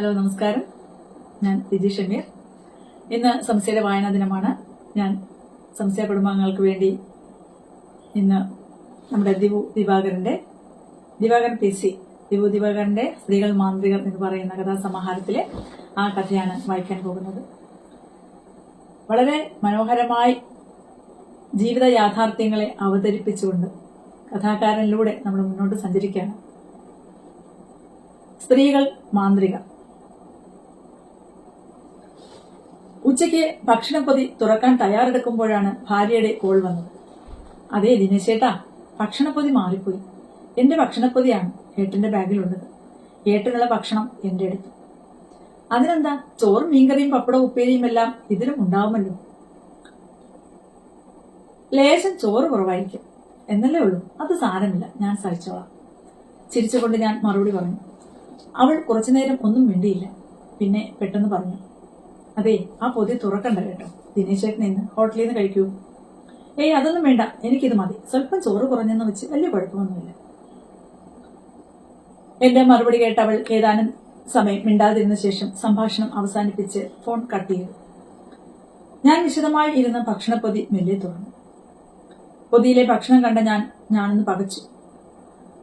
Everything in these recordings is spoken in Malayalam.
ഹലോ നമസ്കാരം. ഞാൻ സിജി ഷമീർ. ഇന്ന് സംശയയുടെ വായനാ ദിനമാണ്. ഞാൻ സംശയ കുടുംബാംഗങ്ങൾക്ക് വേണ്ടി ഇന്ന് നമ്മുടെ ദിവു ദിവാകരന്റെ ദിവാകരൻ പി സി ദിവു ദിവാകരന്റെ സ്ത്രീകൾ മാന്ത്രികർ എന്ന് പറയുന്ന കഥാസമാഹാരത്തിലെ ആ കഥയാണ് വായിക്കാൻ പോകുന്നത്. വളരെ മനോഹരമായി ജീവിത യാഥാർത്ഥ്യങ്ങളെ അവതരിപ്പിച്ചുകൊണ്ട് കഥാകാരനിലൂടെ നമ്മൾ മുന്നോട്ട് സഞ്ചരിക്കുകയാണ്. സ്ത്രീകൾ മാന്ത്രിക ഉച്ചയ്ക്ക് ഭക്ഷണപ്പൊതി തുറക്കാൻ തയ്യാറെടുക്കുമ്പോഴാണ് ഭാര്യയുടെ കോൾ വന്നത്. അതെ ദിനേശേട്ടാ ഭക്ഷണപ്പൊതി മാറിപ്പോയി. എന്റെ ഭക്ഷണപ്പൊതിയാണ് ഏട്ടന്റെ ബാഗിലുള്ളത്. ഏട്ടനുള്ള ഭക്ഷണം എന്റെ അടുത്ത്. അതിനെന്താ? ചോറും മീൻകറിയും പപ്പടവും ഉപ്പേരിയും എല്ലാം ഇതിലും ഉണ്ടാവുമല്ലോ. ലേശം ചോറ് കുറവായിരിക്കും. എന്നല്ലേ ഉള്ളൂ. അത് സാരമില്ല. ഞാൻ സഹിച്ചോളാം. ചിരിച്ചുകൊണ്ട് ഞാൻ മറുപടി പറഞ്ഞു. അവൾ കുറച്ചുനേരം ഒന്നും മിണ്ടിയില്ല. പിന്നെ പെട്ടെന്ന് പറഞ്ഞു. അതെ ആ പൊതി തുറക്കണ്ട കേട്ടോ. ദിനേശ് ചേട്ടൻ ഇന്ന് ഹോട്ടലിൽ നിന്ന് കഴിക്കൂ. ഏയ് അതൊന്നും വേണ്ട. എനിക്കിത് മതി. സ്വല്പം ചോറ് കുറഞ്ഞെന്ന് വെച്ച് വലിയ കുഴപ്പമൊന്നുമില്ല. എന്റെ മറുപടി കേട്ട അവൾ ഏതാനും സമയം മിണ്ടാതിരുന്ന ശേഷം സംഭാഷണം അവസാനിപ്പിച്ച് ഫോൺ കട്ട് ചെയ്തു. ഞാൻ വിശദമായി ഇരുന്ന് ഭക്ഷണപ്പൊതി മെല്ലെ തുറന്നു. പൊതിയിലെ ഭക്ഷണം കണ്ട ഞാൻ ഞാനൊന്ന് പകച്ചു.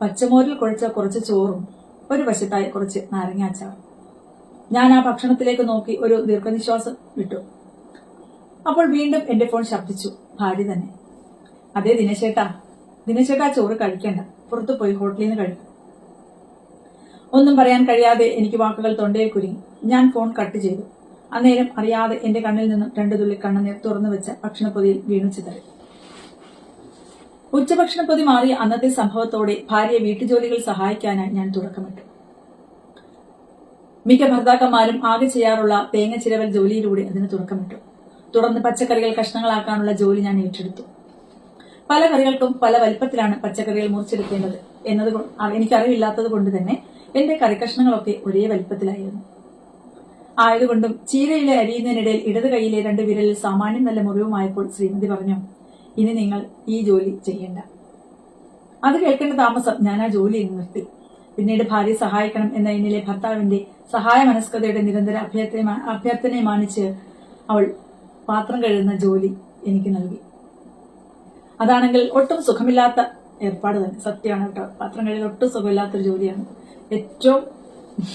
പച്ചമോരിൽ കുഴച്ച കുറച്ച് ചോറും ഒരു വശത്തായി കുറച്ച് നാരങ്ങാച്ചാറും ഞാൻ ആ ഭക്ഷണത്തിലേക്ക് നോക്കി ഒരു ദീർഘനിശ്വാസം വിട്ടു. അപ്പോൾ വീണ്ടും എന്റെ ഫോൺ ശബ്ദിച്ചു. ഭാര്യ തന്നെ. അതെ ദിനശേട്ടാ ദിനശേട്ടാ ചോറ് കഴിക്കണ്ട. പുറത്തു പോയി ഹോട്ടലിൽ നിന്ന് കഴിക്കും ഒന്നും പറയാൻ കഴിയാതെ എനിക്ക് വാക്കുകൾ തൊണ്ടയിൽ കുരുങ്ങി. ഞാൻ ഫോൺ കട്ട് ചെയ്തു. അന്നേരം അറിയാതെ എന്റെ കണ്ണിൽ നിന്നും രണ്ടു തുള്ളി കണ്ണുനീർ തുറന്നു വെച്ച ഭക്ഷണപ്പൊതിയിൽ വീണു ചിതറി. ഉച്ചഭക്ഷണപ്പൊതി മാറിയ അന്നത്തെ സംഭവത്തോടെ ഭാര്യയെ വീട്ടുജോലികൾ സഹായിക്കാനായി ഞാൻ തുടക്കമിട്ടു. മിക്ക ഭർത്താക്കന്മാരും ആകെ ചെയ്യാറുള്ള തേങ്ങ ചിരവൽ ജോലിയിലൂടെ അതിന് തുടക്കമിട്ടു. തുടർന്ന് പച്ചക്കറികൾ കഷ്ണങ്ങളാക്കാനുള്ള ജോലി ഞാൻ ഏറ്റെടുത്തു. പല കറികൾക്കും പല വലിപ്പത്തിലാണ് പച്ചക്കറികൾ മുറിച്ചെടുക്കേണ്ടത് എന്നത് എനിക്കറിവില്ലാത്തത് കൊണ്ട് തന്നെ എന്റെ കറിക്കഷ്ണങ്ങളൊക്കെ ഒരേ വലിപ്പത്തിലായിരുന്നു. ആയതുകൊണ്ടും ചീരയിലെ അരിയുന്നതിനിടയിൽ ഇടത് കൈയിലെ രണ്ട് വിരലിൽ സാമാന്യം നല്ല മുറിവുമായപ്പോൾ ശ്രീമതി പറഞ്ഞു ഇനി നിങ്ങൾ ഈ ജോലി ചെയ്യണ്ട. അത് കേൾക്കേണ്ട താമസം ഞാൻ ആ ജോലി നിർത്തി. പിന്നീട് ഭാര്യ സഹായിക്കണം എന്ന എന്നിലെ ഭർത്താവിന്റെ സഹായ മനസ്കതയുടെ നിരന്തര അഭ്യർത്ഥന അഭ്യർത്ഥനയെ മാനിച്ച് അവൾ പാത്രം കഴുകുന്ന ജോലി എനിക്ക് നൽകി. അതാണെങ്കിൽ ഒട്ടും സുഖമില്ലാത്ത ഏർപ്പാട് തന്നെ. സത്യമാണ് കേട്ടോ. പാത്രം കഴുകൽ ഒട്ടും സുഖമില്ലാത്തൊരു ജോലിയാണ്. ഏറ്റവും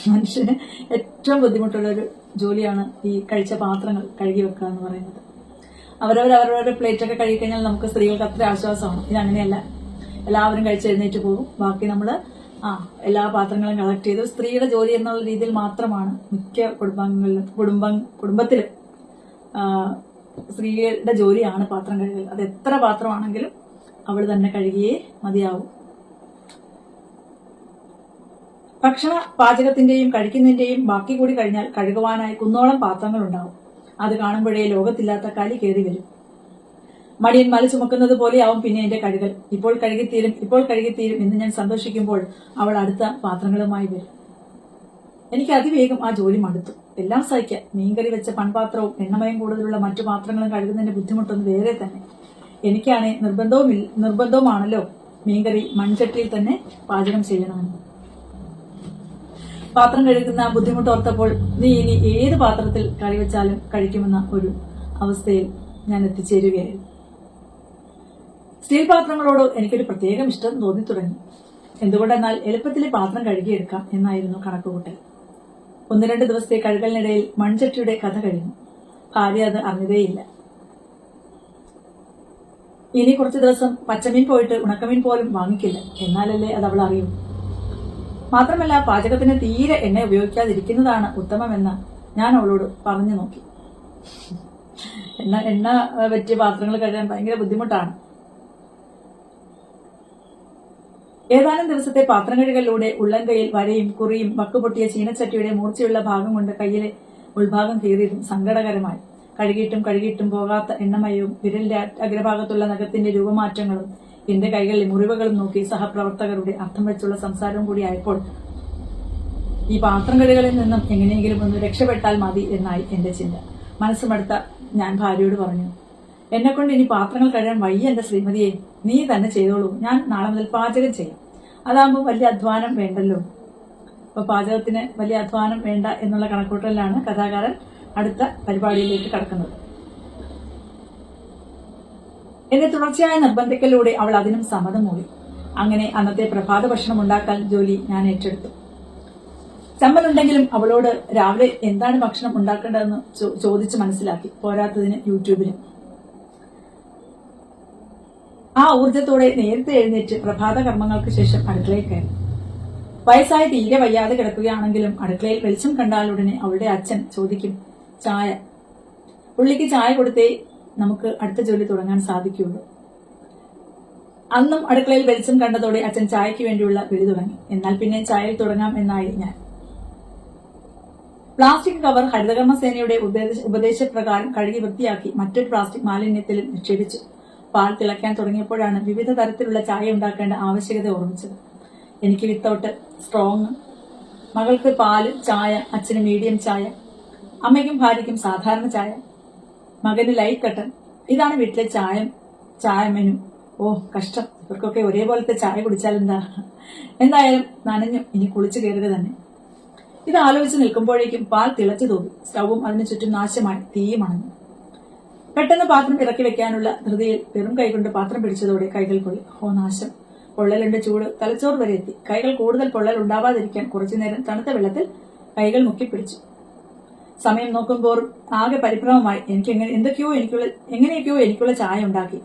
മനുഷ്യന് ഏറ്റവും ബുദ്ധിമുട്ടുള്ള ഒരു ജോലിയാണ് ഈ കഴിച്ച പാത്രങ്ങൾ കഴുകി വെക്കുക എന്ന് പറയുന്നത്. അവരവർ അവരവരുടെ പ്ലേറ്റ് ഒക്കെ കഴുകി കഴിഞ്ഞാൽ നമുക്ക് സ്ത്രീകൾക്ക് അത്ര ആശ്വാസമാണ്. ഇതങ്ങനെയല്ല എല്ലാവരും കഴിച്ച് എഴുന്നേറ്റ് പോകും. ബാക്കി നമ്മൾ ആ എല്ലാ പാത്രങ്ങളും കളക്ട് ചെയ്ത്. സ്ത്രീയുടെ ജോലി എന്നുള്ള രീതിയിൽ മാത്രമാണ് മിക്ക കുടുംബങ്ങളിലും കുടുംബം കുടുംബത്തിൽ സ്ത്രീയുടെ ജോലിയാണ് പാത്രം കഴുകൽ. അത് എത്ര പാത്രമാണെങ്കിലും അവൾ തന്നെ കഴുകിയേ മതിയാവും. ഭക്ഷണ പാചകത്തിന്റെയും കഴിക്കുന്നതിന്റെയും ബാക്കി കൂടി കഴിഞ്ഞാൽ കഴുകുവാനായി കുന്നോളം പാത്രങ്ങൾ ഉണ്ടാവും അത് കാണുമ്പോഴേ ലോകത്തില്ലാത്ത കലി കയറി വരും. മടിയൻ മല ചുമക്കുന്നത് പോലെയാവും പിന്നെ എന്റെ കഴുകൽ. ഇപ്പോൾ കഴുകിത്തീരും ഇപ്പോൾ കഴുകിത്തീരും എന്ന് ഞാൻ സന്തോഷിക്കുമ്പോൾ അവൾ അടുത്ത പാത്രങ്ങളുമായി വരും. എനിക്ക് അതിവേഗം ആ ജോലി മടുത്തു. എല്ലാം സഹിക്കാം മീൻകറി വെച്ച പൺപാത്രവും എണ്ണമയം കൂടുതലുള്ള മറ്റു പാത്രങ്ങളും കഴുകുന്നതിന്റെ ബുദ്ധിമുട്ടൊന്ന് വേറെ തന്നെ. എനിക്കാണ് നിർബന്ധവും നിർബന്ധവുമാണല്ലോ മീൻകറി മൺചട്ടിയിൽ തന്നെ പാചകം ചെയ്യണമെന്ന്. പാത്രം കഴുകുന്ന ബുദ്ധിമുട്ട് ഓർത്തപ്പോൾ നീ ഇനി ഏത് പാത്രത്തിൽ കറി വെച്ചാലും കഴിക്കുമെന്ന ഒരു അവസ്ഥയിൽ ഞാൻ എത്തിച്ചേരുകയായിരുന്നു. സ്റ്റീൽ പാത്രങ്ങളോട് എനിക്കൊരു പ്രത്യേകം ഇഷ്ടം തോന്നി തുടങ്ങി എന്തുകൊണ്ടെന്നാൽ എളുപ്പത്തിൽ പാത്രം കഴുകിയെടുക്കാം എന്നായിരുന്നു കണക്കുകൂട്ടൽ. ഒന്ന് രണ്ട് ദിവസത്തെ കഴുകലിനിടയിൽ മൺചട്ടിയുടെ കഥ കഴിഞ്ഞു. ഭാര്യ അത് അറിഞ്ഞതേയില്ല. ഇനി കുറച്ച് ദിവസം പച്ചമീൻ പോയിട്ട് ഉണക്കമീൻ പോലും വാങ്ങിക്കില്ല. എന്നാലല്ലേ അത് അവൾ അറിയൂ. മാത്രമല്ല പാചകത്തിന് തീരെ എണ്ണ ഉപയോഗിക്കാതിരിക്കുന്നതാണ് ഉത്തമമെന്ന് ഞാൻ അവളോട് പറഞ്ഞു നോക്കി. എണ്ണ എണ്ണ പറ്റിയ പാത്രങ്ങൾ കഴുകാൻ ഭയങ്കര ബുദ്ധിമുട്ടാണ്. ഏതാനും ദിവസത്തെ പാത്രം കഴുകലിലൂടെ ഉള്ളംകൈയിൽ വരയും കുറിയും വക്കുപൊട്ടിയ ചീനച്ചട്ടിയുടെ മൂർച്ചയുള്ള ഭാഗം കൊണ്ട് കയ്യിലെ ഉൾഭാഗം കീറിയതും സങ്കടകരമായി. കഴുകിയിട്ടും കഴുകിയിട്ടും പോകാത്ത എണ്ണമയവും വിരലിന്റെ അഗ്രഭാഗത്തുള്ള നഖത്തിന്റെ രൂപമാറ്റങ്ങളും എന്റെ കൈകളിലെ മുറിവുകളും നോക്കി സഹപ്രവർത്തകരുടെ അർത്ഥം വെച്ചുള്ള സംസാരവും കൂടി ആയപ്പോൾ ഈ പാത്രം കഴുകളിൽ നിന്നും എങ്ങനെയെങ്കിലും ഒന്ന് രക്ഷപ്പെട്ടാൽ മതി എന്നായി എന്റെ ചിന്ത. മനസ്സുമടുത്ത ഞാൻ ഭാര്യയോട് പറഞ്ഞു എന്നെ കൊണ്ട് ഇനി പാത്രങ്ങൾ കഴുകാൻ വയ്യ എന്റെ ശ്രീമതിയെ. നീ തന്നെ ചെയ്തോളൂ. ഞാൻ നാളെ മുതൽ പാചകം ചെയ്യാം. അതാകുമ്പോൾ വലിയ അധ്വാനം വേണ്ടല്ലോ. അപ്പൊ പാചകത്തിന് വലിയ അധ്വാനം വേണ്ട എന്നുള്ള കണക്കൂട്ടലിലാണ് കഥാകാരൻ അടുത്ത പരിപാടിയിലേക്ക് കടക്കുന്നത്. എന്നെ തുടർച്ചയായ നിർബന്ധിക്കലിലൂടെ അവൾ അതിനും സമ്മതം മൂടി. അങ്ങനെ അന്നത്തെ പ്രഭാത ഭക്ഷണം ഉണ്ടാക്കാൻ ജോലി ഞാൻ ഏറ്റെടുത്തു. ചമ്മലുണ്ടെങ്കിലും അവളോട് രാവിലെ എന്താണ് ഭക്ഷണം ഉണ്ടാക്കേണ്ടതെന്ന് ചോദിച്ച് മനസ്സിലാക്കി. പോരാത്തതിന് യൂട്യൂബിലും. ആ ഊർജത്തോടെ നേരത്തെ എഴുന്നേറ്റ് പ്രഭാത കർമ്മങ്ങൾക്ക് ശേഷം അടുക്കളയിൽ കയറി. വയസ്സായ തീരെ വയ്യാതെ കിടക്കുകയാണെങ്കിലും അടുക്കളയിൽ വെളിച്ചം കണ്ടാലുടനെ അവളുടെ അച്ഛൻ ചോദിക്കും ചായ? പുള്ളിക്ക് ചായ കൊടുത്തേ നമുക്ക് അടുത്ത ജോലി തുടങ്ങാൻ സാധിക്കുള്ളൂ അന്നും അടുക്കളയിൽ വെളിച്ചം കണ്ടതോടെ അച്ഛൻ ചായയ്ക്ക് വേണ്ടിയുള്ള വിളി തുടങ്ങി. എന്നാൽ പിന്നെ ചായയിൽ തുടങ്ങാം എന്നായി ഞാൻ. പ്ലാസ്റ്റിക് കവർ ഹരിതകർമ്മ സേനയുടെ ഉപദേശ- ഉപദേശപ്രകാരം കഴുകി വൃത്തിയാക്കി മറ്റൊരു പ്ലാസ്റ്റിക് മാലിന്യത്തിലും നിക്ഷേപിച്ചു. പാൽ തിളയ്ക്കാൻ തുടങ്ങിയപ്പോഴാണ് വിവിധ തരത്തിലുള്ള ചായ ഉണ്ടാക്കേണ്ട ആവശ്യകത ഓർമ്മിച്ചത്. എനിക്ക് വിത്തൗട്ട് സ്ട്രോങ് മകൾക്ക് പാൽ ചായ അച്ഛന് മീഡിയം ചായ അമ്മയ്ക്കും ഭാര്യയ്ക്കും സാധാരണ ചായ മകന് ലൈറ്റ് കട്ടൻ. ഇതാണ് വീട്ടിലെ ചായ ചായ മെനു. ഓ കഷ്ടം. ഇവർക്കൊക്കെ ഒരേപോലത്തെ ചായ കുടിച്ചാൽ എന്താ? എന്തായാലും നനഞ്ഞു ഇനി കുളിച്ചു കയറുക തന്നെ. ഇത് ആലോചിച്ച് നിൽക്കുമ്പോഴേക്കും പാൽ തിളച്ചു തോന്നി. സ്റ്റൗവും അതിനു ചുറ്റും നാശമായി തീയും അണഞ്ഞു. പെട്ടെന്ന് പാത്രം ഇറക്കി വെക്കാനുള്ള ധൃതിയിൽ വെറും കൈകൊണ്ട് പാത്രം പിടിച്ചതോടെ കൈകൾ പോയി ഹോ നാശം. പൊള്ളലിന്റെ ചൂട്. തലച്ചോറ് വരെ എത്തി. കൈകൾ കൂടുതൽ പൊള്ളൽ ഉണ്ടാവാതിരിക്കാൻ കുറച്ചുനേരം തണുത്ത വെള്ളത്തിൽ കൈകൾ മുക്കിപ്പിടിച്ചു സമയം നോക്കുമ്പോൾ ആകെ പരിഭ്രമമായി. എനിക്ക് എങ്ങനെ എന്തൊക്കെയോ എനിക്കുള്ള എങ്ങനെയൊക്കെയോ എനിക്കുള്ള ചായ ഉണ്ടാക്കി.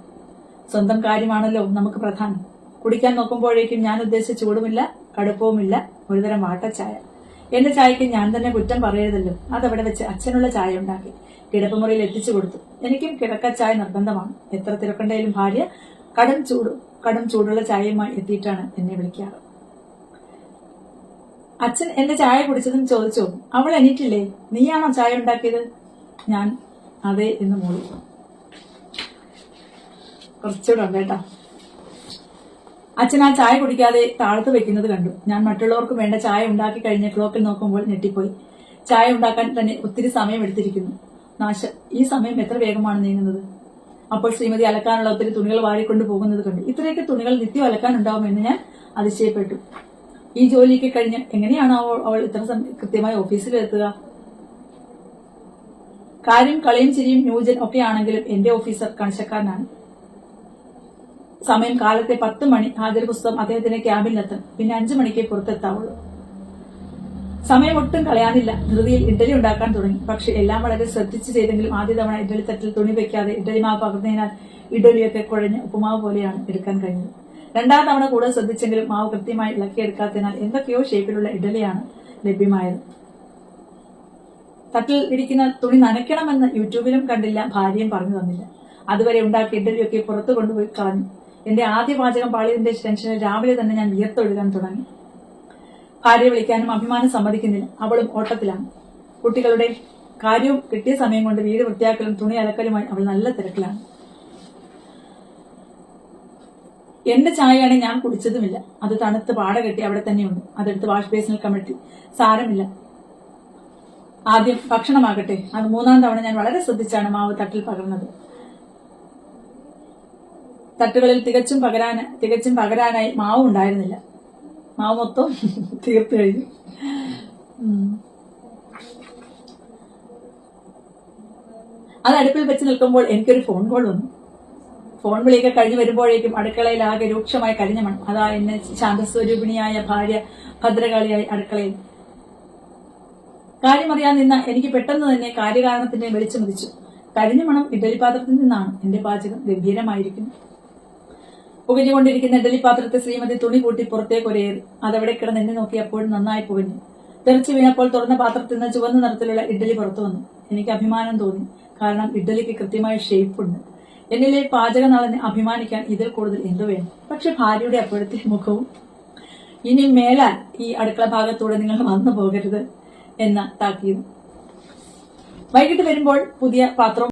സ്വന്തം കാര്യമാണല്ലോ നമുക്ക് പ്രധാനം. കുടിക്കാൻ നോക്കുമ്പോഴേക്കും ഞാൻ ഉദ്ദേശിച്ച ചൂടുമില്ല കടുപ്പവുമില്ല ഒരുതരം വാട്ടച്ചായ. എന്റെ ചായക്ക് ഞാൻ തന്നെ കുറ്റം പറയരുതല്ലോ. അതവിടെ വെച്ച് അച്ഛനുള്ള ചായ ഉണ്ടാക്കി കിടപ്പുമുറിയിൽ എത്തിച്ചു കൊടുത്തു. എനിക്കും കിടക്ക ചായ നിർബന്ധമാണ്. എത്ര തിരക്കണ്ടേലും ഭാര്യ കടും ചൂട് കടും ചൂടുള്ള ചായയുമായി എത്തിയിട്ടാണ് എന്നെ വിളിക്കാറ്. അച്ഛൻ എന്റെ ചായ കുടിച്ചതും ചോദിച്ചു അവൾ എണീറ്റില്ലേ? നീയാണോ ചായ ഉണ്ടാക്കിയത്? ഞാൻ അതെ എന്ന് മൂളി. കുറച്ചുകൂടെ ഉണ്ട് കേട്ടോ അച്ഛൻ ആ ചായ കുടിക്കാതെ താഴത്ത് വെക്കുന്നത് കണ്ടു. ഞാൻ മറ്റുള്ളവർക്ക് വേണ്ട ചായ ഉണ്ടാക്കി കഴിഞ്ഞ ക്ലോക്കിൽ നോക്കുമ്പോൾ ഞെട്ടിപ്പോയി. ചായ ഉണ്ടാക്കാൻ തന്നെ ഒത്തിരി സമയം എടുത്തിരിക്കുന്നു. നാശ ഈ സമയം എത്ര വേഗമാണ് നീങ്ങുന്നത്? അപ്പോൾ ശ്രീമതി അലക്കാനുള്ള ഒത്തിരി തുണികൾ വാരിക്കൊണ്ട് പോകുന്നത് കണ്ടു. ഇത്രയൊക്കെ തുണികൾ നിത്യം അലക്കാനുണ്ടാവുമെന്ന് ഞാൻ അതിശയപ്പെട്ടു. ഈ ജോലിയൊക്കെ കഴിഞ്ഞ് എങ്ങനെയാണ് അവൾ ഇത്ര കൃത്യമായി ഓഫീസിൽ എത്തുക കാര്യം കളിയും ചിരിയും ന്യൂജൻ ഒക്കെ ആണെങ്കിലും എന്റെ ഓഫീസർ കണിശക്കാരനാണ്. സമയം കാലത്തെ പത്ത് മണി ഹാജർ പുസ്തകം അദ്ദേഹത്തിന്റെ ക്യാബിനിലെത്തും പിന്നെ അഞ്ചു മണിക്ക് പുറത്തെത്താവുള്ളൂ. സമയം ഒട്ടും കളയാനില്ല. ധൃതിയിൽ ഇഡ്ഡലി ഉണ്ടാക്കാൻ തുടങ്ങി. പക്ഷെ എല്ലാം വളരെ ശ്രദ്ധിച്ചു ചെയ്തെങ്കിലും ആദ്യ തവണ ഇഡ്ഡലി തട്ടിൽ തുണി വെക്കാതെ ഇഡ്ഡലി മാവ് പകർന്നതിനാൽ ഇഡ്ഡലിയൊക്കെ കുഴഞ്ഞ് ഉപ്പുമാവ് പോലെയാണ് എടുക്കാൻ കഴിഞ്ഞത്. രണ്ടാം തവണ കൂടുതൽ ശ്രദ്ധിച്ചെങ്കിലും മാവ് കൃത്യമായി ഇളക്കിയെടുക്കാത്തതിനാൽ എന്തൊക്കെയോ ഷേപ്പിലുള്ള ഇഡ്ഡലിയാണ് ലഭ്യമായത്. തട്ടിൽ ഇരിക്കുന്ന തുണി നനയ്ക്കണമെന്ന് യൂട്യൂബിലും കണ്ടില്ല ഭാര്യയും പറഞ്ഞു തന്നില്ല. അതുവരെ ഉണ്ടാക്കിയ ഇഡ്ഡലിയൊക്കെ പുറത്തു കൊണ്ടുപോയി കളഞ്ഞു. എന്റെ ആദ്യ പാചകം പാളിയതിന്റെ ടെൻഷനിൽ രാവിലെ തന്നെ ഞാൻ വിയർത്തൊഴുകാൻ തുടങ്ങി. ഭാര്യ വിളിക്കാനും അഭിമാനം സമ്മതിക്കുന്നില്ല. അവളും ഓട്ടത്തിലാണ്. കുട്ടികളുടെ കാര്യവും കിട്ടിയ സമയം കൊണ്ട് വീട് വൃത്തിയാക്കലും തുണി അലക്കലുമായി അവൾ നല്ല തിരക്കിലാണ്. എന്റെ ചായയാണ് ഞാൻ കുടിച്ചതുമില്ല. അത് തണുത്ത് പാട കെട്ടി അവിടെ തന്നെയുണ്ട്. അതെടുത്ത് വാഷ് ബേസിനിൽ കമഴ്ത്തി. സാരമില്ല. ആദ്യം ഭക്ഷണമാകട്ടെ. അത് മൂന്നാം തവണ ഞാൻ വളരെ ശ്രദ്ധിച്ചാണ് മാവ് തട്ടിൽ പകർന്നത്. തട്ടുകളിൽ തികച്ചും പകരാൻ തികച്ചും പകരാനായി മാവ് ഉണ്ടായിരുന്നില്ല. മാവ് മൊത്തം തീർത്തു കഴിഞ്ഞു. അത് അടുപ്പിൽ വെച്ച് നിൽക്കുമ്പോൾ എനിക്കൊരു ഫോൺ കോൾ വന്നു. ഫോൺ വിളിയൊക്കെ കഴിഞ്ഞു വരുമ്പോഴേക്കും അടുക്കളയിൽ ആകെ രൂക്ഷമായി കരിഞ്ഞ മണം. അതാ എന്നെ ശാന്തസ്വരൂപിണിയായ ഭാര്യ ഭദ്രകാളിയായി അടുക്കളയിൽ. കാര്യമറിയാൻ നിന്ന എനിക്ക് പെട്ടെന്ന് തന്നെ കാര്യകാരണത്തിന്റെ വെളിച്ചു മതിച്ചു. കരിഞ്ഞ മണം ഇഡലി പാത്രത്തിൽ നിന്നാണ്. എന്റെ പാചകം ഗംഭീരമായിരിക്കുന്നു. പുകഞ്ഞുകൊണ്ടിരിക്കുന്ന ഇഡലി പാത്രത്തെ ശ്രീമതി തുണി കൂട്ടി പുറത്തേക്ക് ഒരേറി അതവിടെ കിടന്ന് എന്നെ നോക്കിയപ്പോൾ നന്നായി പുകഞ്ഞു. തെറിച്ചു വീണപ്പോൾ തുറന്ന പാത്രത്തിൽ നിന്ന് ചുവന്ന നിറത്തിലുള്ള ഇഡലി പുറത്തു വന്നു. എനിക്ക് അഭിമാനം തോന്നി. കാരണം ഇഡലിക്ക് കൃത്യമായ ഷേപ്പ് ഉണ്ട്. എന്നിലെ പാചക നളനെ അഭിമാനിക്കാൻ ഇതിൽ കൂടുതൽ എന്തു വേണം? പക്ഷെ ഭാര്യയുടെ അപ്പോഴത്തെ മുഖവും ഇനി മേലാൽ ഈ അടുക്കള ഭാഗത്തൂടെ നിങ്ങൾ വന്നു പോകരുത് എന്ന താക്കീത്. വൈകിട്ട് വരുമ്പോൾ പുതിയ പാത്രവും